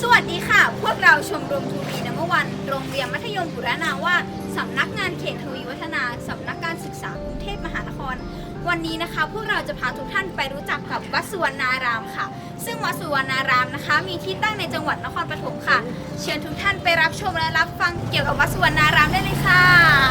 สวัสดีค่ะ พวกเราชมรมทูบีนัมวัน โรงเรียนมัธยมบุรณาวาสสำนักงานเขตทวีวัฒนา สำนักการศึกษากรุงเทพมหานคร วันนี้นะคะ พวกเราจะพาทุกท่านไปรู้จักกับวัดสุวรรณารามค่ะ ซึ่งวัดสุวรรณารามนะคะ มีที่ตั้งในจังหวัดนครปฐมค่ะ เชิญทุกท่านไปรับชมและรับฟังเกี่ยวกับวัดสุวรรณารามได้เลยค่ะ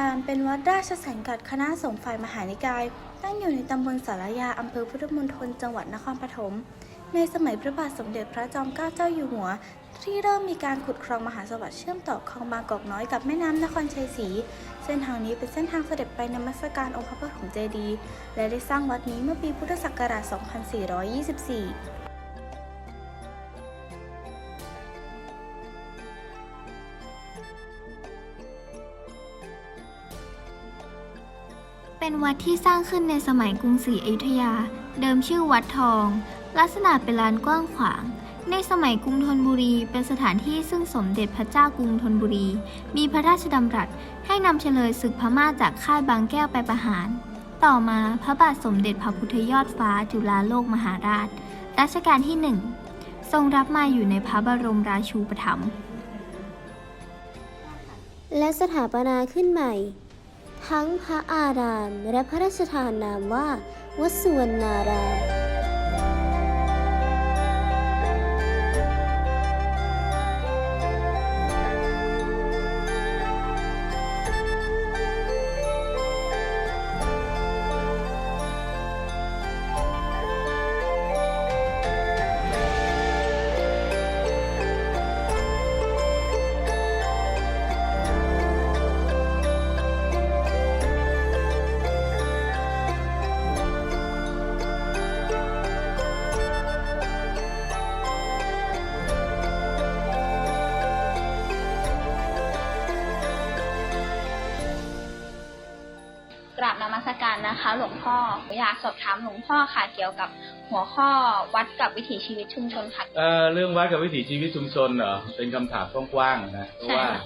ารามเป็นวัดราชสังกัดคณะสงฆ์ฝ่ายมหานิกาย ตั้งอยู่ในตำบลสารยาอำเภอพุทธมณฑลจังหวัดนครปฐม ในสมัยพระบาทสมเด็จพระจอมเกล้าเจ้าอยู่หัว ที่เริ่มมีการขุดคลองมหาสวัสดิ์เชื่อมต่อคลองบางกอกน้อยกับแม่น้ำนครชัยศรี เส้นทางนี้เป็นเส้นทางเสด็จไปนมัสการองค์พระปฐมเจดีย์และได้สร้างวัดนี้เมื่อปีพุทธศักราช 2424 เป็นวัดที่สร้างขึ้นในสมัยกรุงศรีอยุธยา เดิมชื่อวัดทอง ลักษณะเป็นลานกว้างขวาง ในสมัยกรุงธนบุรี เป็นสถานที่ซึ่งสมเด็จพระเจ้ากรุงธนบุรี มีพระราชดำรัสให้นำเฉลยศึกพม่าจากค่ายบางแก้วไปประหาร ต่อมาพระบาทสมเด็จพระพุทธยอดฟ้าจุฬาโลกมหาราช รัชกาลที่หนึ่งทรงรับมาอยู่ในพระบรมราชูปถัมภ์และสถาปนาขึ้นใหม่ ทั้งพระอาราม และพระราชทานนามว่า วัดสุวรรณาราม มัสการนะคะ หลวงพ่ออยากสอบถามหลวงพ่อค่ะ เกี่ยวกับหัวข้อวัดกับวิถีชีวิตชุมชนค่ะ เอ่อเรื่องวัดกับวิถีชีวิตชุมชนเหรอเป็นคำถามกว้างๆนะเพราะว่าใช่ค่ะ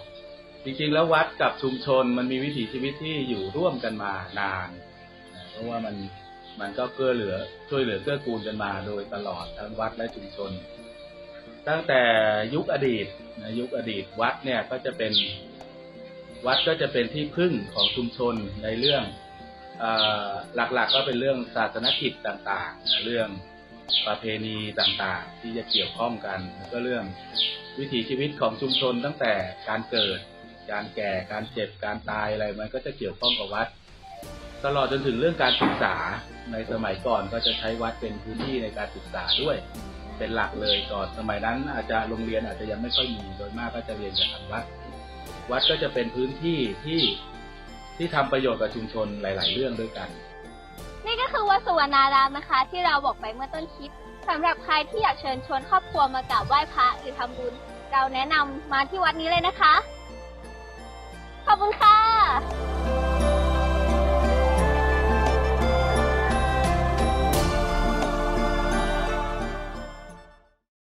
จริงๆแล้ววัดกับชุมชนมันมีวิถีชีวิตที่อยู่ร่วมกันมานานนะเพราะว่ามันมันก็เกื้อเหลือช่วยเหลือเกื้อกูลกันมาโดยตลอดทั้งวัดและชุมชน ตั้งแต่ยุคอดีตนะยุคอดีตวัดเนี่ยก็จะเป็นวัดก็จะเป็นที่พึ่งของชุมชนในเรื่องเอ่อ หลักๆก็เป็นเรื่องศาสนกิจต่างๆ เรื่องประเพณีต่างๆ ที่จะเกี่ยวข้องกันแล้วก็เรื่องวิถีชีวิตของชุมชนตั้งแต่การเกิด การแก่ การเจ็บ การตายอะไรมันก็จะเกี่ยวข้องกับวัด ตลอดจนถึงเรื่องการศึกษาในสมัยก่อนก็จะใช้วัดเป็นพื้นที่ในการศึกษาด้วย เป็นหลักเลยก่อนสมัยนั้นอาจจะโรงเรียนอาจจะยังไม่ค่อยมีโดยมากก็จะเรียนจากทางวัด วัดก็จะเป็นพื้นที่ที่ ที่ทำประโยชน์กับชุมชนหลาย ๆ เรื่องด้วยกัน นี่ก็คือวัดสุวรรณารามนะคะ ที่เราบอกไปเมื่อต้นคลิปสำหรับใครที่อยากเชิญชวนครอบครัวมากราบไหว้พระหรือทำบุญ เราแนะนำมาที่วัดนี้เลยนะคะ ขอบคุณค่ะ